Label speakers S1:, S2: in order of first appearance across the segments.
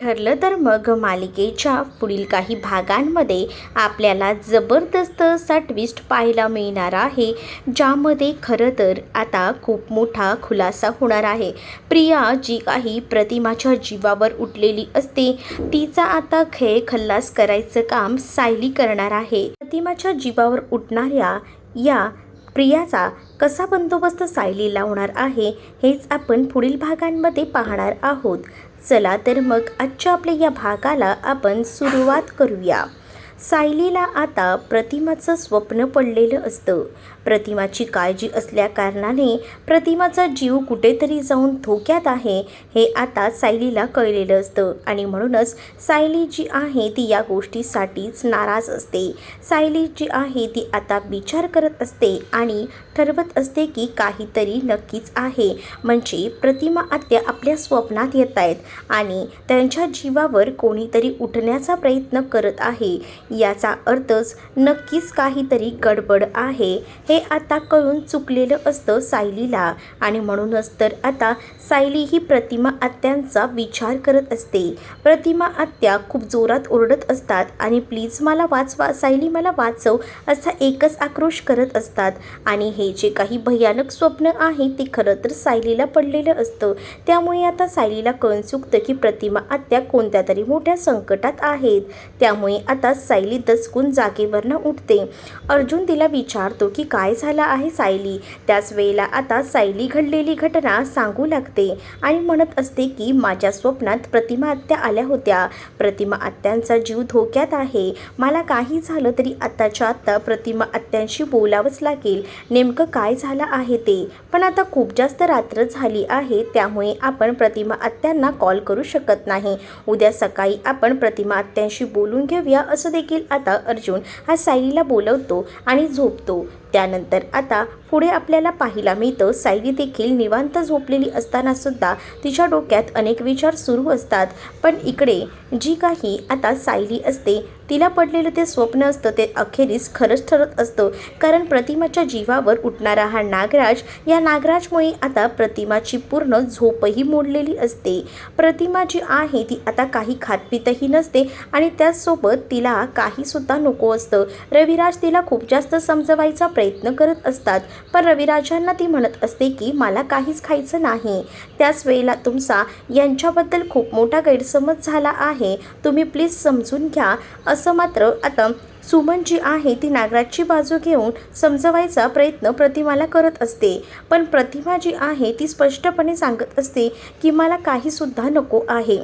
S1: ठरलं तर मग मालिकेच्या पुढील काही भागांमध्ये आपल्याला जबरदस्त असा ट्विस्ट पाहायला मिळणार आहे ज्यामध्ये खरं तर आता खूप मोठा खुलासा होणार आहे. प्रिया जी काही प्रतिमाच्या जीवावर उठलेली असते तिचा आता खेळ खल्लास करायचं काम सायली करणार आहे. प्रतिमाच्या जीवावर उठणाऱ्या या प्रियाचा कसा बंदोबस्त सायली लावणार आहे हेच आपण पुढील भागांमध्ये पाहणार आहोत. चला तर मग आजच्या आपल्या या भागाला आपण सुरुवात करूया. सायलीला आता प्रतिमाचं स्वप्न पडलेलं असतं. प्रतिमाची काळजी असल्या कारणाने प्रतिमाचा जीव कुठेतरी जाऊन धोक्यात आहे हे आता सायलीला कळलेलं असतं. आणि म्हणूनच सायली जी आहे ती या गोष्टीसाठीच नाराज असते. सायली जी आहे ती आता विचार करत असते आणि ठरवत असते की काहीतरी नक्कीच आहे. म्हणजे प्रतिमा आत्या आपल्या स्वप्नात येत आहेत आणि त्यांच्या जीवावर कोणीतरी उठण्याचा प्रयत्न करत आहे. याचा अर्थच नक्कीच काहीतरी गडबड आहे हे आता कळून चुकलेलं असतं सायलीला. आणि म्हणूनच तर आता सायली ही प्रतिमा आत्यांचा विचार करत असते. प्रतिमा आत्या खूप जोरात ओरडत असतात आणि प्लीज मला वाचवा सायली मला वाचव असा एकच आक्रोश करत असतात. आणि हे जे काही भयानक स्वप्न आहे ते खरं तर सायलीला पडलेलं असतं. त्यामुळे आता सायलीला कळून चुकतं की प्रतिमा आत्या कोणत्या तरी मोठ्या संकटात आहेत. त्यामुळे आता सायली दचकून जागेवरनं उठते. अर्जुन तिला विचारतो की काय झालं आहे सायली? त्याच वेळेला आता सायली घडलेली घटना सांगू लागते. आणि म्हणत असते की माझ्या स्वप्नात प्रतिमा आत्या आल्या होत्या. प्रतिमा आत्यांचा जीव धोक्यात आहे. मला काही झालं तरी आत्ताच्या आत्ता प्रतिमा आत्यांशी बोलावंच लागेल. नेमकं काय झालं आहे ते? पण आता खूप जास्त रात्र झाली आहे त्यामुळे आपण प्रतिमा आत्यांना कॉल करू शकत नाही. उद्या सकाळी आपण प्रतिमा आत्यांशी बोलून घेऊया असं देखील आता अर्जुन हा सायलीला बोलवतो आणि झोपतो. त्यानंतर आता पुढे आपल्याला पाहायला मिळतं सायली देखील निवांत झोपलेली असताना सुद्धा तिच्या डोक्यात अनेक विचार सुरू असतात. पण इकडे जी काही आता सायली असते तिला पडलेलं ते स्वप्न असतं ते अखेरीस खरंच ठरत असतं. कारण प्रतिमाच्या जीवावर उठणारा हा नागराज या नागराजमुळे आता प्रतिमाची पूर्ण झोपही मोडलेली असते. प्रतिमा जी आहे ती आता काही खातपितही नसते आणि त्याचसोबत तिला काहीसुद्धा नको असतं. रविराज तिला खूप जास्त समजवायचा प्रयत्न करत असतात पण रविराजांना ती म्हणत असते की मला काहीच खायचं नाही. त्याच वेळेला तुमचा यांच्याबद्दल खूप मोठा गैरसमज झाला आहे. तुम्ही प्लीज समजून घ्या. असं मात्र आता सुमन जी आहे ती नागराजची बाजू घेऊन समजवायचा प्रयत्न प्रतिमाला करत असते. पण प्रतिमा जी आहे ती स्पष्टपणे सांगत असते की मला काहीसुद्धा नको आहे.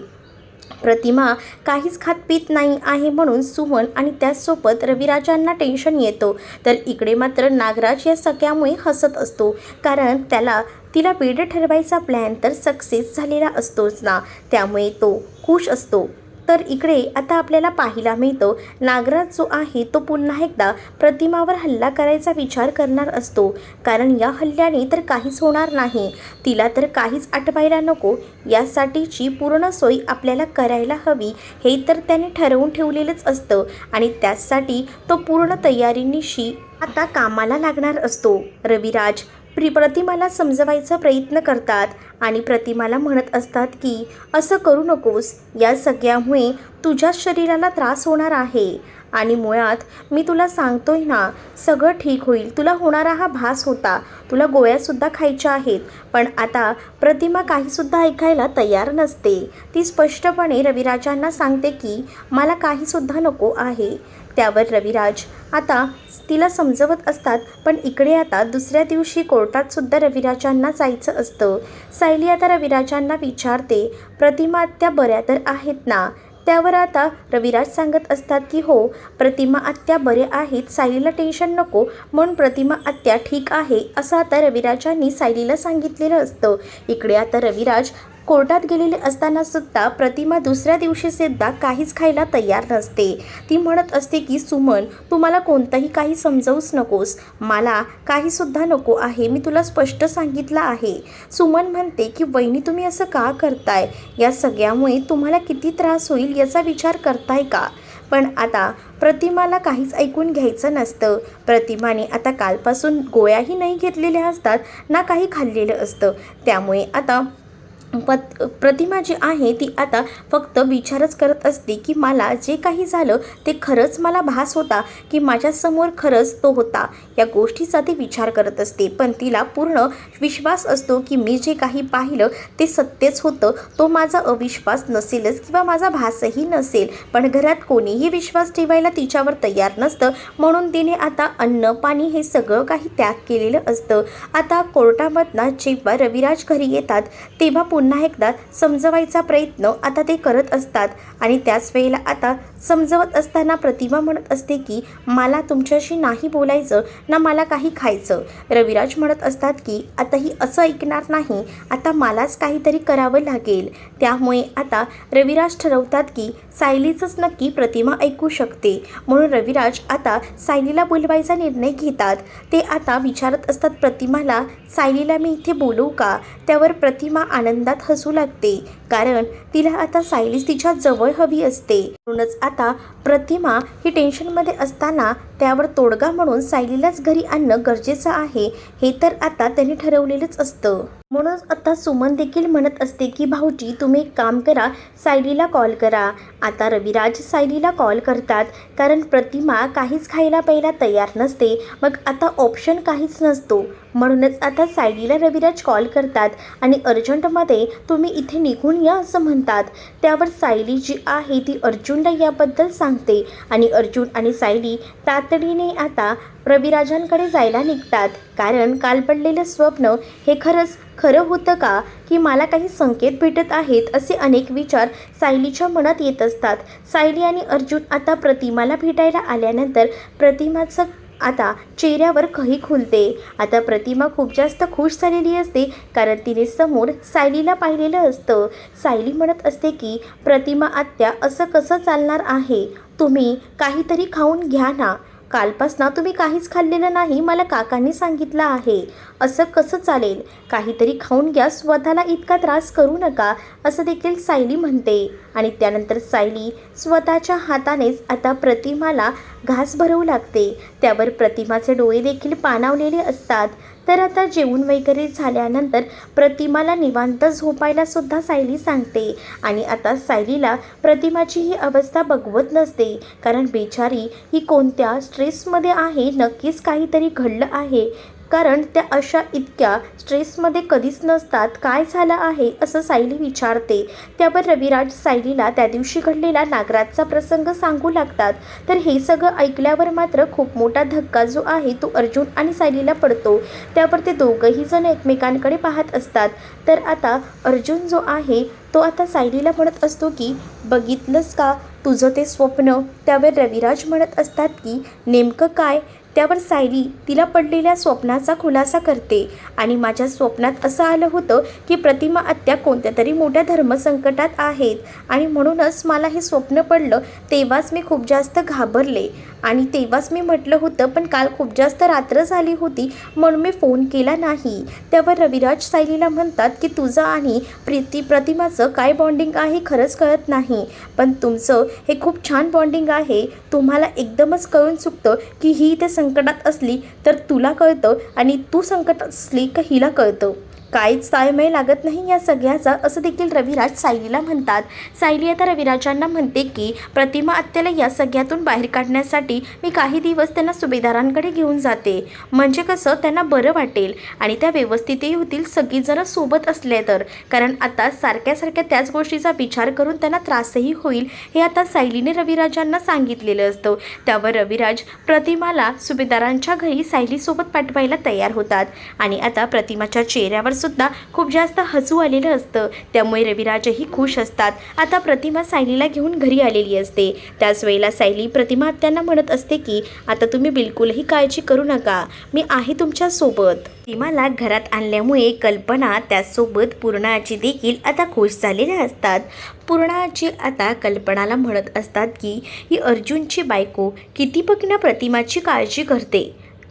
S1: प्रतिमा काहीच खात पित नाही आहे म्हणून सुमन आणि त्याचसोबत रविराजांना टेन्शन येतं. तर इकडे मात्र नागराज या सगळ्यामुळे हसत असतो. कारण त्याला तिला वेड ठरवायचा प्लॅन तर सक्सेस झालेला असतोच ना. त्यामुळे तो खुश असतो. तर इकडे आता आपल्याला पाहायला मिळतं नागराज जो आहे तो पुन्हा एकदा प्रतिमावर हल्ला करायचा विचार करणार असतो. कारण या हल्ल्याने तर काहीच होणार नाही. तिला तर काहीच आठवायला नको. यासाठीची पूर्ण सोय आपल्याला करायला हवी हे तर त्याने ठरवून ठेवलेलंच असतं. आणि त्याचसाठी तो पूर्ण तयारीनिशी आता कामाला लागणार असतो. रविराज प्रि प्रतिमाला समजवायचा प्रयत्न करतात आणि प्रतिमाला म्हणत असतात की असं करू नकोस. या सगळ्यामुळे तुझ्या शरीराला त्रास होणार आहे. आणि मुळात मी तुला सांगतोय ना सगळं ठीक होईल. तुला होणारा हा भास होता. तुला गोळ्यासुद्धा खायच्या आहेत. पण आता प्रतिमा काहीसुद्धा ऐकायला तयार नसते. ती स्पष्टपणे रविराजांना सांगते की मला काहीसुद्धा नको आहे. त्यावर रविराज. आता तिला समजवत असतात पण इकडे आता दुसऱ्या दिवशी कोर्टातसुद्धा रविराजांना जायचं असतं. सायली आता रविराजांना विचारते प्रतिमा त्या बऱ्या तर आहेत ना? त्यावर आता रविराज सांगत असतात की हो प्रतिमा आत्या बरे आहेत सायलीला टेन्शन नको म्हणून प्रतिमा आत्या ठीक आहे असं आता रविराजांनी सायलीला सांगितलेलं असतं. इकडे आता रविराज कोर्टात गेलेले असताना सुद्धा प्रतिमा दुसऱ्या दिवशी सुद्धा काहीच खायला तयार नसते. ती म्हणत असते की सुमन तू मला कोणतंही काही समजवूच नकोस. मला काहीसुद्धा नको आहे. मी तुला स्पष्ट सांगितलं आहे. सुमन म्हणते की वहिनी तुम्ही असं का करताय? या सगळ्यामुळे तुम्हाला किती त्रास होईल याचा विचार करताय का? पण आता प्रतिमाला काहीच ऐकून घ्यायचं नसतं. प्रतिमाने आता कालपासून गोळ्याही नाही घेतलेल्या असतात ना काही खाल्लेलं असतं. त्यामुळे आता पत प्रतिमा जी आहे ती आता फक्त विचारच करत असते की मला जे काही झालं ते खरंच मला भास होता की माझ्यासमोर खरंच तो होता? या गोष्टीचा ती विचार करत असते. पण तिला पूर्ण विश्वास असतो की मी जे काही पाहिलं ते सत्यच होतं. तो माझा अविश्वास नसेलच किंवा माझा भासही नसेल. पण घरात कोणीही विश्वास ठेवायला तिच्यावर तयार नसतं. म्हणून तिने आता अन्न पाणी हे सगळं काही त्याग केलेलं असतं. आता कोर्टामधनं जेव्हा रविराज घरी येतात तेव्हा पुन्हा पुन्हा एकदा समजवायचा प्रयत्न आता ते करत असतात. आणि त्याच वेळेला आता समजवत असताना प्रतिमा म्हणत असते की मला तुमच्याशी नाही बोलायचं ना मला काही खायचं. रविराज म्हणत असतात की आता ही असं ऐकणार नाही आता मलाच काहीतरी करावं लागेल. त्यामुळे आता रविराज ठरवतात की सायलीचंच नक्की प्रतिमा ऐकू शकते. म्हणून रविराज आता सायलीला बोलवायचा निर्णय घेतात. ते आता विचारत असतात प्रतिमाला सायलीला मी इथे बोलवू का? त्यावर प्रतिमा आनंदात हसू लागते. कारण तिला आता सायलीस तिच्या जवळ हवी असते. म्हणूनच आता प्रतिमा ही टेन्शनमध्ये असताना त्यावर तोडगा म्हणून सायलीलाच घरी आणणं गरजेचं आहे हे तर आता त्यांनी ठरवलेलंच असतं. म्हणूनच आता सुमन देखील म्हणत असते की भाऊजी तुम्ही एक काम करा सायलीला कॉल करा. आता रविराज सायलीला कॉल करतात कारण प्रतिमा काहीच खायला प्यायला तयार नसते मग आता ऑप्शन काहीच नसतो. म्हणूनच आता सायलीला रविराज कॉल करतात आणि अर्जंटमध्ये तुम्ही इथे निघून या असं म्हणतात. त्यावर सायली जी आहे ती अर्जुनला याबद्दल सांगते. आणि अर्जुन आणि सायली तातडीने आता रविराजांकडे जायला निघतात. कारण काल पडलेलं स्वप्न हे खरंच खरं होतं का? की मला काही संकेत भेटत आहेत असे अनेक विचार सायलीच्या मनात येत असतात. सायली आणि अर्जुन आता प्रतिमाला भेटायला आल्यानंतर प्रतिमाचं आता चेहऱ्यावर कही खुलते. आता प्रतिमा खूप जास्त खुश झालेली असते कारण तिने समोर सायलीला पाहिलेलं असतं. सायली म्हणत असते की प्रतिमा आत्या असं कसं चालणार आहे? तुम्ही काहीतरी खाऊन घ्या ना. कालपासनं तुम्ही काहीच खाल्लेलं नाही मला काकांनी सांगितलं आहे. असं कसं चालेल? काहीतरी खाऊन घ्या स्वतःला इतका त्रास करू नका असं देखील सायली म्हणते. आणि त्यानंतर सायली स्वतःच्या हातानेच आता प्रतिमाला घास भरवू लागते. त्यावर प्रतिमाचे डोळे देखील पाणावलेले असतात. तर आता जेवण वगैरे झाल्यानंतर प्रतिमाला निवांत झोपायला सुद्धा सायली सांगते. आणि आता सायलीला प्रतिमाची ही अवस्था बघवत नसते. कारण बेचारी ही कोणत्या स्ट्रेसमध्ये आहे नक्कीच काहीतरी घडलं आहे. कारण त्या अशा इतक्या स्ट्रेसमध्ये कधीच नसतात. काय झालं आहे? असं सायली विचारते. त्यावर रविराज सायलीला त्या दिवशी घडलेला नागराजचा प्रसंग सांगू लागतात. तर हे सगळं ऐकल्यावर मात्र खूप मोठा धक्का जो आहे तो अर्जुन आणि सायलीला पडतो. त्यावर ते दोघंही जण एकमेकांकडे पाहत असतात. तर आता अर्जुन जो आहे तो आता सायलीला म्हणत असतो की बघितलंस का तुझं ते स्वप्न? त्यावर रविराज म्हणत असतात की नेमकं काय? त्यावर सायली तिला पडलेल्या स्वप्नाचा खुलासा करते आणि माझ्या स्वप्नात असं आलं होतं की प्रतिमा आत्या कोणत्या तरी मोठ्या धर्मसंकटात आहेत आणि म्हणूनच मला हे स्वप्न पडलं तेव्हाच मी खूप जास्त घाबरले. आणि तेव्हाच मी म्हटलं होतं पण काल खूप जास्त रात्र झाली होती म्हणून मी फोन केला नाही. त्यावर रविराज सायलीला म्हणतात की तुझं आणि प्रीती प्रतिमाचं काय बॉन्डिंग आहे खरंच कळत नाही. पण तुमचं हे खूप छान बॉन्डिंग आहे. तुम्हाला एकदमच कळून चुकतं की ही ते संकटात असली तर तुला कळतं आणि तू संकटात असली का हिला कळतं. काहीच ताळमेळ लागत नाही या सगळ्याचा असं देखील रविराज सायलीला म्हणतात. सायली आता रविराजांना म्हणते की प्रतिमा आत्याला या सगळ्यातून बाहेर काढण्यासाठी मी काही दिवस त्यांना सुभेदारांकडे घेऊन जाते. म्हणजे कसं त्यांना बरं वाटेल. आणि त्या व्यवस्थितही होतील सगळीजणं सोबत असले तर. कारण आता सारख्या सारख्या त्याच गोष्टीचा विचार करून त्यांना त्रासही होईल हे आता सायलीने रविराजांना सांगितलेलं असतं. त्यावर रविराज प्रतिमाला सुभेदारांच्या घरी सायलीसोबत पाठवायला तयार होतात. आणि आता प्रतिमाच्या चेहऱ्यावर सुद्धा खूप जास्त हसू आलेलं असतं. त्यामुळे रविराजही खुश असतात. आता प्रतिमा सायलीला घेऊन घरी आलेली असते. त्याच वेळेला सायली प्रतिमा त्यांना म्हणत असते की आता तुम्ही बिलकुलही काळजी करू नका. मी आहे तुमच्यासोबत प्रतिमाला घरात आणल्यामुळे कल्पना त्याचसोबत पूर्णाची देखील आता खुश झालेल्या असतात. पूर्णाची आता कल्पनाला म्हणत असतात की ही अर्जुनची बायको किती बघ प्रतिमाची काळजी करते.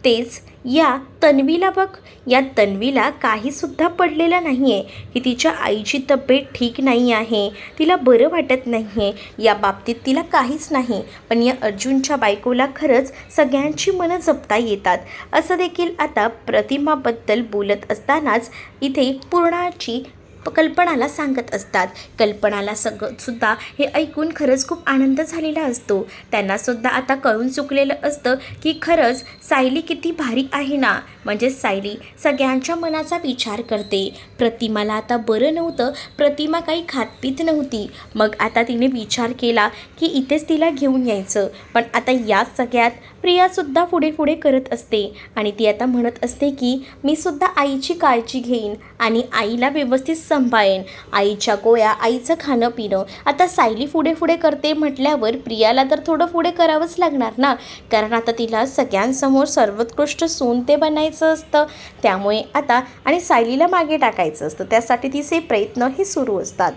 S1: तेच या तन्वीला बघ. या तन्वीला काहीसुद्धा पडलेलं नाही आहे की तिच्या आईची तब्येत ठीक नाही आहे. तिला बरं वाटत नाही आहे या बाबतीत तिला काहीच नाही. पण या अर्जुनच्या बायकोला खरंच सगळ्यांची मनं जपता येतात. असं देखील आता प्रतिमाबद्दल बोलत असतानाच इथे पूर्णाची कल्पनाला सांगत असतात. कल्पनाला सगळं सुद्धा हे ऐकून खरंच खूप आनंद झालेला असतो. त्यांनासुद्धा आता कळून चुकलेलं असतं की खरंच सायली किती भारी आहे ना? म्हणजे सायली सगळ्यांच्या मनाचा विचार करते. प्रतिमाला आता बरं नव्हतं. प्रतिमा काही खातपीत नव्हती. मग आता तिने विचार केला की इथेच तिला घेऊन यायचं. पण आता या सगळ्यात प्रियासुद्धा पुढे पुढे करत असते आणि ती आता म्हणत असते की मी सुद्धा आईची काळजी घेईन आणि आईला व्यवस्थित सांभाळेन. आईच्या गोळ्या आईचं खाणं पिणं. आता सायली पुढे पुढे करते म्हटल्यावर प्रियाला तर थोडं पुढे करावंच लागणार ना? कारण आता तिला सगळ्यांसमोर सर्वोत्कृष्ट सून ते बनायचं असतं. त्यामुळे आता आणि सायलीला मागे टाकायचं असतं. त्यासाठी तिचे प्रयत्न हे सुरू असतात.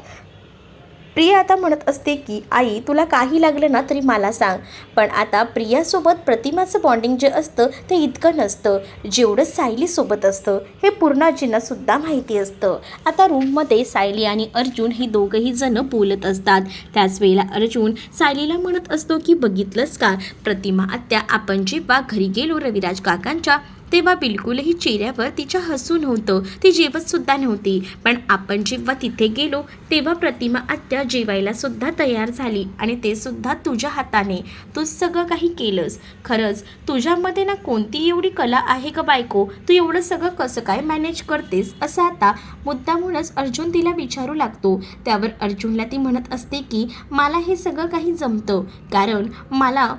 S1: प्रिया आता म्हणत असते की आई तुला काही लागलं ना तरी मला सांग. पण आता प्रियासोबत प्रतिमाचं बॉन्डिंग जे असतं ते इतकं नसतं. जेवढं सायलीसोबत असतं हे पूर्णाजींना सुद्धा माहिती असतं. आता रूममध्ये सायली आणि अर्जुन हे दोघंही जण बोलत असतात. त्याच वेळेला अर्जुन सायलीला म्हणत असतो की बघितलंस का? प्रतिमा आत्या आपण जेव्हा घरी गेलो रविराज काकांच्या तेव्हा बिलकुलही चेहऱ्यावर तिच्या हसून होतं. ती जेवतसुद्धा नव्हती. पण आपण जेव्हा तिथे गेलो तेव्हा प्रतिमा आत्या जेवायला सुद्धा तयार झाली आणि ते सुद्धा तुझ्या हाताने. तू सगळं काही केलंस. खरंच तुझ्यामध्ये ना कोणती एवढी कला आहे का बायको? तू एवढं सगळं कसं काय मॅनेज करतेस? असं आता मुद्दामूनच अर्जुन तिला विचारू लागतो. त्यावर अर्जुनला ती म्हणत असते की मला हे सगळं काही जमतं. कारण मला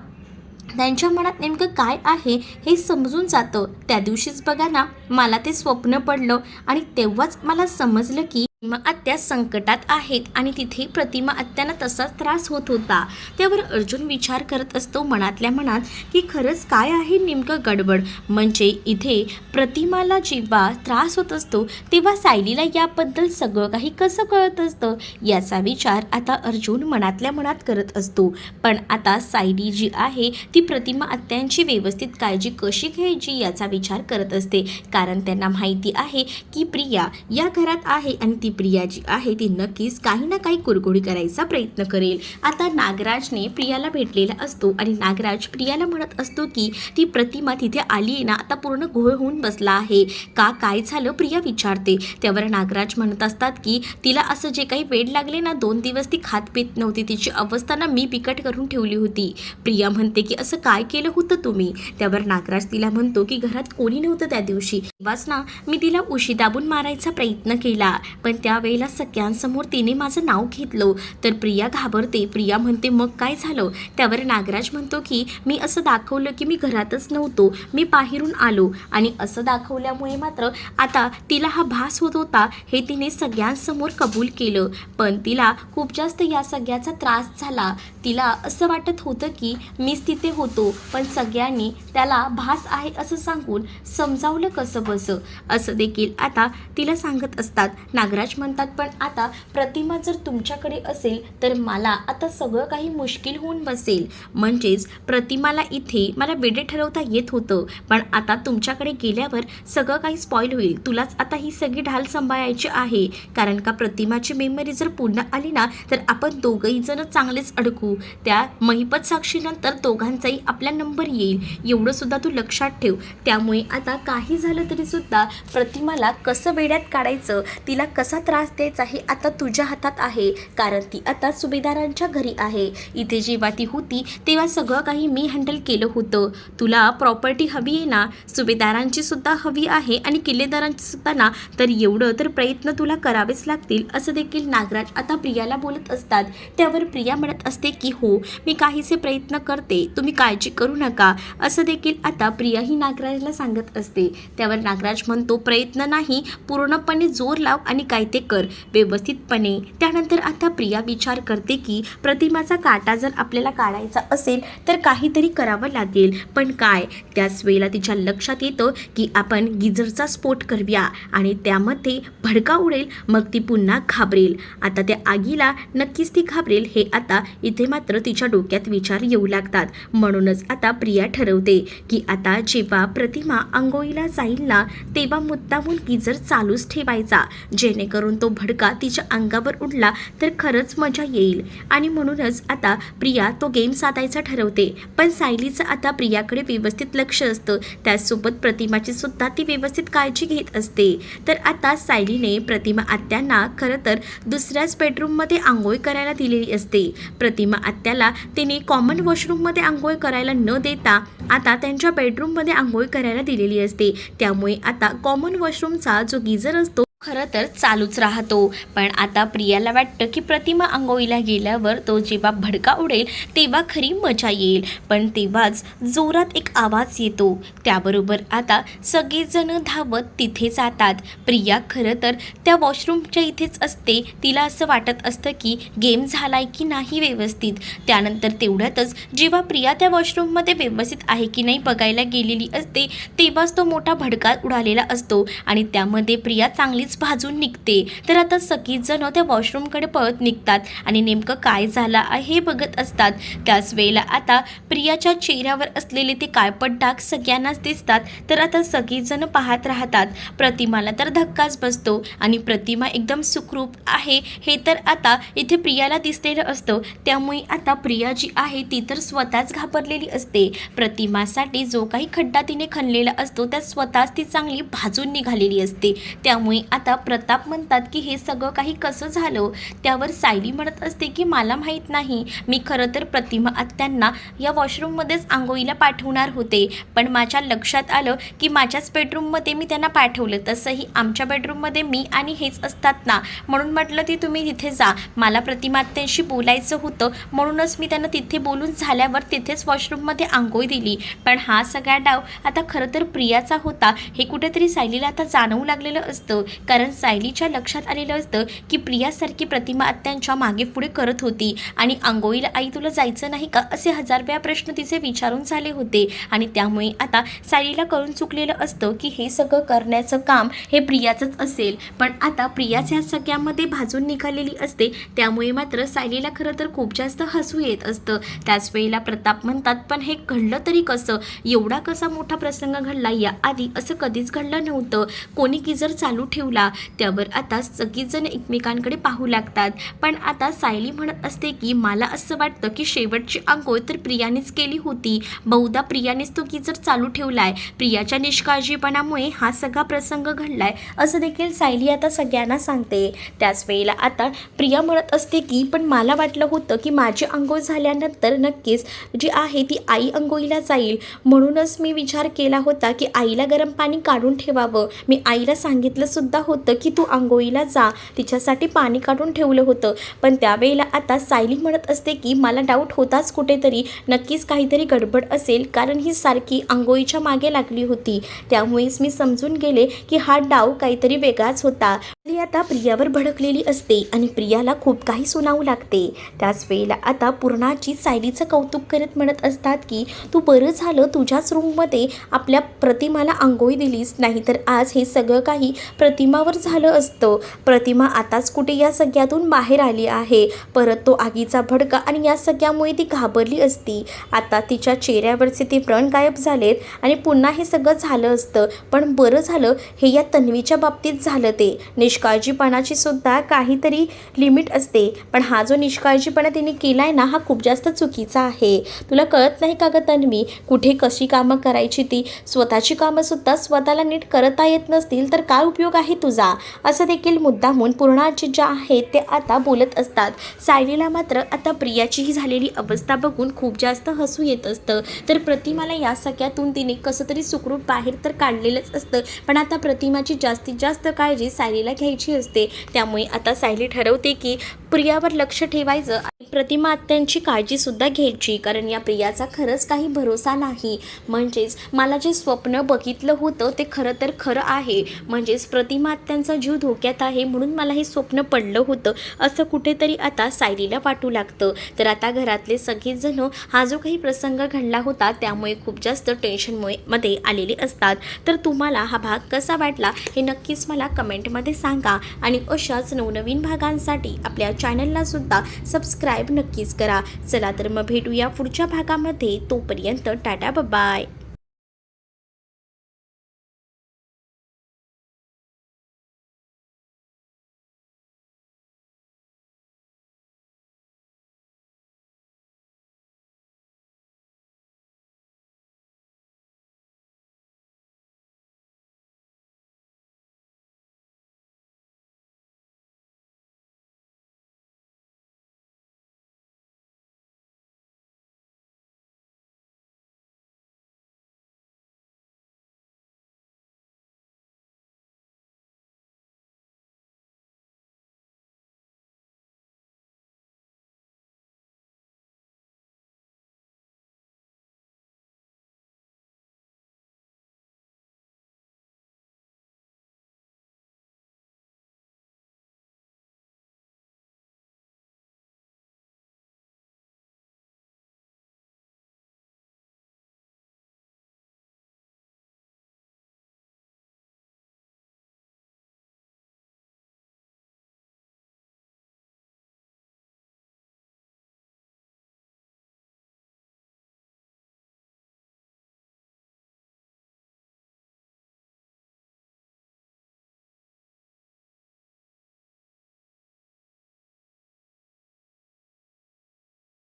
S1: त्यांच्या मनात नेमकं काय आहे हे समजून जातं. त्या दिवशीच बघा ना मला ते स्वप्न पडलं आणि तेव्हाच मला समजलं की प्रतिमा आत्या संकटात आहेत आणि तिथे प्रतिमा आत्यांना तसाच त्रास होत होता. त्यावर अर्जुन विचार करत असतो मनातल्या मनात की खरंच काय आहे नेमकं गडबड? म्हणजे इथे प्रतिमाला जेव्हा त्रास होत असतो तेव्हा सायलीला याबद्दल सगळं काही कसं कळत असतं? याचा विचार आता अर्जुन मनातल्या मनात करत असतो. पण आता सायली जी आहे ती प्रतिमा आत्यांची व्यवस्थित काळजी कशी घ्यायची याचा विचार करत असते. कारण त्यांना माहिती आहे की प्रिया या घरात आहे आणि ती प्रिया जी आहे ती नक्कीच काही ना काही कुरकुडी करायचा प्रयत्न करेल. आता नागराजने प्रियाला भेटलेला असतो आणि नागराज प्रियाला म्हणत असतो की ती प्रतिमा तिथे आली आहे ना आता पूर्ण घोळ होऊन बसला आहे. का काय झालं? प्रिया विचारते. त्यावर नागराज म्हणत असतात की तिला असं जे काही वेळ लागले ना दोन दिवस ती खात पित नव्हती. तिची अवस्था ना मी बिकट करून ठेवली होती. प्रिया म्हणते की असं काय केलं होतं तुम्ही? त्यावर नागराज तिला म्हणतो की घरात कोणी नव्हतं त्या दिवशी. तेव्हाच ना मी तिला उशी दाबून मारायचा प्रयत्न केला. पण त्यावेळेला सगळ्यांसमोर तिने माझं नाव घेतलं. तर प्रिया घाबरते. प्रिया म्हणते मग काय झालं? त्यावर नागराज म्हणतो की मी असं दाखवलं की मी घरातच नव्हतो. मी बाहेरून आलो. आणि असं दाखवल्यामुळे मात्र आता तिला हा भास होत होता हे तिने सगळ्यांसमोर कबूल केलं. पण तिला खूप जास्त या सगळ्याचा त्रास झाला. तिला असं वाटत होतं की मीच तिथे होतो. पण सगळ्यांनी त्याला भास आहे असं सांगून समजावलं कसं बसं? असं देखील आता तिला सांगत असतात. नागराज म्हणतात पण आता प्रतिमा जर तुमच्याकडे असेल तर मला आता सगळं काही मुश्किल होऊन बसेल. म्हणजेच प्रतिमाला इथे मला बेडे ठरवता येत होतं पण आता तुमच्याकडे गेल्यावर सगळं काही स्पॉईल होईल. तुलाच आता ही सगळी ढाल सांभाळायची आहे. कारण का प्रतिमाची मेमरी जर पुन्हा आली ना तर आपण दोघंही जण चांगलेच अडकू. त्या महिपत साक्षीनंतर दोघांचाही आपला नंबर येईल. एवढं सुद्धा तू लक्षात ठेव. त्यामुळे आता काही झालं तरी सुद्धा प्रतिमाला कसं वेड्यात काढायचं तिला कसं त्रास द्यायचा हे आता तुझ्या हातात आहे कारण ती आता सुभेदारांच्या घरी आहे. इथे जेव्हा ती होती तेव्हा सगळं काही मी हँडल केलं होतं. तुला प्रॉपर्टी हवी आहे ना? सुभेदारांची सुद्धा हवी आहे आणि किल्लेदारांची सुद्धा ना? तर एवढं तर प्रयत्न तुला करावेच लागतील असं देखील नागराज आता प्रियाला बोलत असतात. त्यावर प्रिया म्हणत असते की हो मी काहीसे प्रयत्न करते. तुम्ही काळजी करू नका. असं देखील आता प्रिया ही नागराजला सांगत असते. त्यावर नागराज म्हणतो प्रयत्न नाही पूर्णपणे जोर लाव आणि काही ते कर व्यवस्थितपणे. त्यानंतर आता प्रिया विचार करते की प्रतिमाचा काटा जर आपल्याला काढायचा असेल तर काहीतरी करावं लागेल. पण काय? त्याच वेळेला तिच्या लक्षात येतं की आपण गिझरचा स्फोट करूया आणि त्यामध्ये भडका उडेल मग ती पुन्हा घाबरेल. आता त्या आगीला नक्कीच ती घाबरेल हे आता इथे मात्र तिच्या डोक्यात विचार येऊ लागतात. म्हणूनच आता प्रिया ठरवते की आता जेव्हा प्रतिमा आंघोळीला जाईल ना तेव्हा मुद्दामून गिझर चालूच ठेवायचा. जेणेकरून करून तो भडका तिच्या अंगावर उडला तर खरंच मजा येईल. आणि म्हणूनच आता प्रिया तो गेम साधायचा ठरवते. पण सायलीचं आता प्रियाकडे व्यवस्थित लक्ष असतं. त्याचसोबत प्रतिमाची सुद्धा ती व्यवस्थित काळजी घेत असते. तर आता सायलीने प्रतिमा आत्यांना खरं तर दुसऱ्याच बेडरूममध्ये आंघोळ करायला दिलेली असते. प्रतिमा आत्याला तिने कॉमन वॉशरूममध्ये आंघोळ करायला न देता आता त्यांच्या बेडरूममध्ये आंघोळ करायला दिलेली असते. त्यामुळे आता कॉमन वॉशरूमचा जो गिझर असतो खरं तर चालूच राहतो. पण आता प्रियाला वाटतं की प्रतिमा आंघोळीला गेल्यावर तो जेव्हा भडका उडेल तेव्हा खरी मजा येईल. पण तेव्हाच जोरात एक आवाज येतो. त्याबरोबर आता सगळेजण धावत तिथे जातात. प्रिया खरं तर त्या वॉशरूमच्या इथेच असते. तिला असं वाटत असतं की गेम झालाय की नाही व्यवस्थित. त्यानंतर तेवढ्यातच जेव्हा प्रिया त्या वॉशरूममध्ये व्यवस्थित आहे की नाही बघायला गेलेली असते तेव्हाच तो मोठा भडका उडालेला असतो. आणि त्यामध्ये प्रिया चांगलीच भाजून निघते. तर आता सगळीजण त्या वॉशरूमकडे पळत निघतात आणि नेमकं काय झालं आहे हे बघत असतात. त्याच वेळेला आता प्रियाच्या चेहऱ्यावर असलेले ते काळपट डाग सगळ्यांनाच दिसतात. तर आता सगळीजण पाहत राहतात. प्रतिमाला तर धक्काच बसतो आणि प्रतिमा एकदम सुखरूप आहे. हे तर आता इथे प्रियाला दिसलेलं असतं. त्यामुळे आता प्रिया जी आहे ती तर स्वतःच घाबरलेली असते. प्रतिमासाठी जो काही खड्डा तिने खणलेला असतो त्यात स्वतःच ती चांगली भाजून निघालेली असते. त्यामुळे आता आता प्रताप म्हणतात की हे सगळं काही कसं झालं? त्यावर सायली म्हणत असते की मला माहीत नाही. मी खरं तर प्रतिमा आत्यांना या वॉशरूममध्येच आंघोळीला पाठवणार होते. पण माझ्या लक्षात आलं की माझ्याच बेडरूममध्ये मी त्यांना पाठवलं. तसंही आमच्या बेडरूममध्ये मी आणि हेच असतात ना. म्हणून म्हटलं ती तुम्ही तिथे जा. मला प्रतिमा आत्यांशी बोलायचं होतं. म्हणूनच मी त्यांना तिथे बोलून झाल्यावर तिथेच वॉशरूममध्ये आंघोळी दिली. पण हा सगळा डाव आता खरं तर प्रियाचा होता. हे कुठेतरी सायलीला आता जाणवू लागलेलं असतं. कारण सायलीच्या लक्षात आलेलं असतं की प्रियासारखी प्रतिमा आत्यांच्या मागे पुढे करत होती. आणि आंघोळीला आई तुला जायचं नाही का? असे हजार वेळा प्रश्न तिचे विचारून झाले होते. आणि त्यामुळे आता सायलीला कळून चुकलेलं असतं की हे सगळं करण्याचं काम हे प्रियाचंच असेल. पण आता प्रियाच ह्या सगळ्यामध्ये भाजून निघालेली असते. त्यामुळे मात्र सायलीला खरं तर खूप जास्त हसू येत असतं. त्याच वेळेला प्रताप म्हणतात पण हे घडलं तरी कसं? एवढा कसा मोठा प्रसंग घडला? या आधी असं कधीच घडलं नव्हतं. कोणी की जर चालू ठेवलं त्यावर आता सगळीजण एकमेकांकडे पाहू लागतात. पण आता सायली म्हणत असते की मला असं वाटतं की शेवटची आंघोळ तर प्रियानेच केली होती. बहुधा प्रियानेच तो गिजर चालू ठेवलाय. प्रियाच्या निष्काळजीपणामुळे हा सगळा प्रसंग घडलाय असं देखील सायली आता सगळ्यांना सांगते. त्याच वेळेला आता प्रिया म्हणत असते की पण मला वाटलं होतं की माझी आंघोळ झाल्यानंतर नक्कीच जी आहे ती आई अंघोळीला जाईल. म्हणूनच मी विचार केला होता की आईला गरम पाणी काढून ठेवावं. मी आईला सांगितलं सुद्धा होतं की तू आंघोळीला जा. तिच्यासाठी पाणी काढून ठेवलं होतं. पण त्यावेळेला आता सायली म्हणत असते की मला डाऊट होताच कुठेतरी. नक्कीच काहीतरी गडबड असेल कारण ही सारखी आंघोळीच्या मागे लागली होती. त्यामुळेच मी समजून गेले की हा डाव काहीतरी वेगळाच होता. ती आता प्रियावर भडकलेली असते आणि प्रियाला खूप काही सुनावू लागते. त्याच वेळेला आता पूर्णाची सायलीचं कौतुक करत म्हणत असतात की तू बरं झालं तुझ्याच रूममध्ये आपल्या प्रतिमाला आंघोळी दिलीस. नाहीतर आज हे सगळं काही प्रतिमा प्रतिमावर झालं असतं. प्रतिमा आताच कुठे या सगळ्यातून बाहेर आली आहे. परत तो आगीचा भडका आणि या सगळ्यामुळे ती घाबरली असती. आता तिच्या चेहऱ्यावरचे ते व्रण गायब झालेत आणि पुन्हा हे सगळं झालं असतं. पण बरं झालं हे या तन्वीच्या बाबतीत झालं ते. निष्काळजीपणाची सुद्धा काहीतरी लिमिट असते. पण हा जो निष्काळजीपणा तिने केला आहे ना हा खूप जास्त चुकीचा आहे. तुला कळत नाही का गं तन्वी? कुठे कशी कामं करायची ती? स्वतःची कामंसुद्धा स्वतःला नीट करता येत नसतील तर काय उपयोग आहे तुझा. असं देखील मुद्दामून पूर्णाची ज्या आहेत ते आता बोलत असतात. सायलीला मात्र आता प्रियाची ही झालेली अवस्था बघून खूप जास्त हसू येत असतं. तर प्रतिमाला या सगळ्यातून तिने कसं तरी सुखरूप बाहेर तर काढलेलंच असतं. पण आता प्रतिमाची जास्तीत जास्त काळजी सायलीला घ्यायची असते. त्यामुळे आता सायली ठरवते की प्रियावर लक्ष ठेवायचं आणि प्रतिमा आत्यांची काळजीसुद्धा घ्यायची. कारण या प्रियाचा खरंच काही भरोसा नाही. म्हणजेच मला जे स्वप्न बघितलं होतं ते खरं तर खरं आहे. म्हणजेच प्रतिमा आत्यांचा जीव धोक्यात आहे म्हणून मला हे स्वप्न पडलं होतं. असं कुठेतरी आता सायलीला वाटू लागतं. तर आता घरातले सगळेजण हा जो काही प्रसंग घडला होता त्यामुळे खूप जास्त टेन्शनमुळे मध्ये आलेले असतात. तर तुम्हाला हा भाग कसा वाटला हे नक्कीच मला कमेंटमध्ये सांगा. आणि अशाच नवनवीन भागांसाठी आपल्या चॅनलला सुद्धा सबस्क्राईब नक्कीच करा. चला तर मग भेटूया पुढच्या भागामध्ये. तोपर्यंत टाटा बाय